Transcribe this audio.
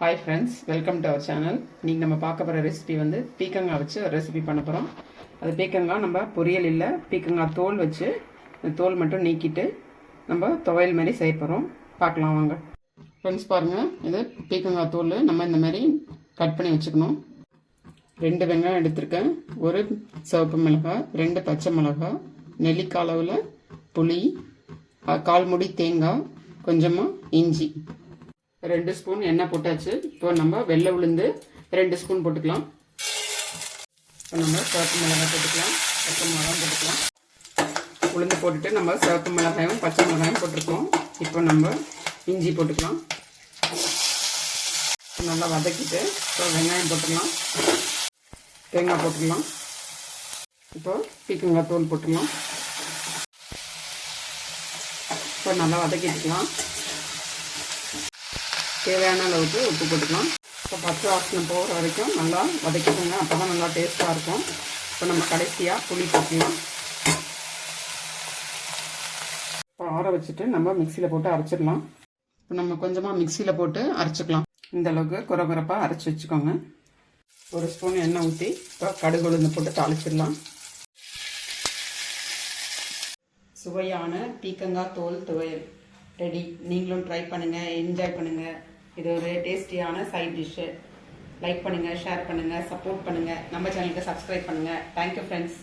Hi friends welcome to our channel இன்றைக்கி நம்ம பார்க்க போகிற ரெசிபி வந்து பீக்கங்காய் வச்சு ஒரு ரெசிபி பண்ண போகிறோம் அது பீக்கங்காய் நம்ம பொரியல் இல்லை பீக்கங்காய் தோல் வச்சு தோல் மட்டும் நீக்கிட்டு நம்ம துவையல் மாதிரி செய்ய போகிறோம் பார்க்கலாம் வாங்க. ஃப்ரெண்ட்ஸ் பாருங்கள் இது பீக்கங்காய் தோல். நம்ம இந்த மாதிரி கட் பண்ணி வச்சுக்கணும். ரெண்டு வெங்காயம் எடுத்திருக்கேன். ஒரு சிவப்பு மிளகாய் ரெண்டு பச்சை மிளகாய் நெல்லிக்காய் அளவில் புளி கால் முடி தேங்காய் கொஞ்சமாக இஞ்சி. ரெண்டு ஸ்பூன் எண்ணெய் போட்டாச்சு. இப்போ நம்ம வெள்ளை உளுந்து ரெண்டு ஸ்பூன் போட்டுக்கலாம். இப்போ நம்ம சிவப்பு மிளகாய் போட்டுக்கலாம். பச்சை மிளகாயும் போட்டுக்கலாம். உளுந்து போட்டுட்டு நம்ம சிவப்பு மிளகாயும் பச்சை மிளகாயும் போட்டிருக்கோம். இப்போ நம்ம இஞ்சி போட்டுக்கலாம். நல்லா வதக்கிட்டு இப்போ வெங்காயம் போட்டுக்கலாம். தேங்காய் போட்டுக்கலாம். இப்போ பீக்கங்காய் தோல் போட்டுக்கலாம். இப்போ நல்லா வதக்கிட்டுக்கலாம் தேவையான அளவுக்கு உப்பு போட்டுக்கலாம். இப்போ பச்சை வாசனை போகிற வரைக்கும் நல்லா வதக்கிக்கோங்க. அப்போ தான் நல்லா டேஸ்ட்டாக இருக்கும். இப்போ நம்ம கடைசியாக புளி போட்டுக்கலாம். இப்போ ஆற வச்சுட்டு நம்ம மிக்சியில் போட்டு அரைச்சிடலாம். இப்போ நம்ம கொஞ்சமாக மிக்சியில் போட்டு அரைச்சிக்கலாம். இந்த அளவுக்கு குறை குறைப்பாக அரைச்சி வச்சுக்கோங்க. ஒரு ஸ்பூன் எண்ணெய் ஊற்றி இப்போ கடுகு உளுந்து போட்டு தாளிச்சிடலாம். சுவையான பீக்கங்காய் தோல் துவையல். ரெடி நீங்களும் ட்ரை பண்ணுங்கள் என்ஜாய் பண்ணுங்கள் இது ஒரு டேஸ்டியான சைட் டிஷ்ஷு லைக் பண்ணுங்கள் ஷேர் பண்ணுங்கள் சப்போர்ட் பண்ணுங்கள் நம்ம சேனலுக்கு சப்ஸ்கிரைப் பண்ணுங்கள் தேங்க்யூ ஃப்ரெண்ட்ஸ்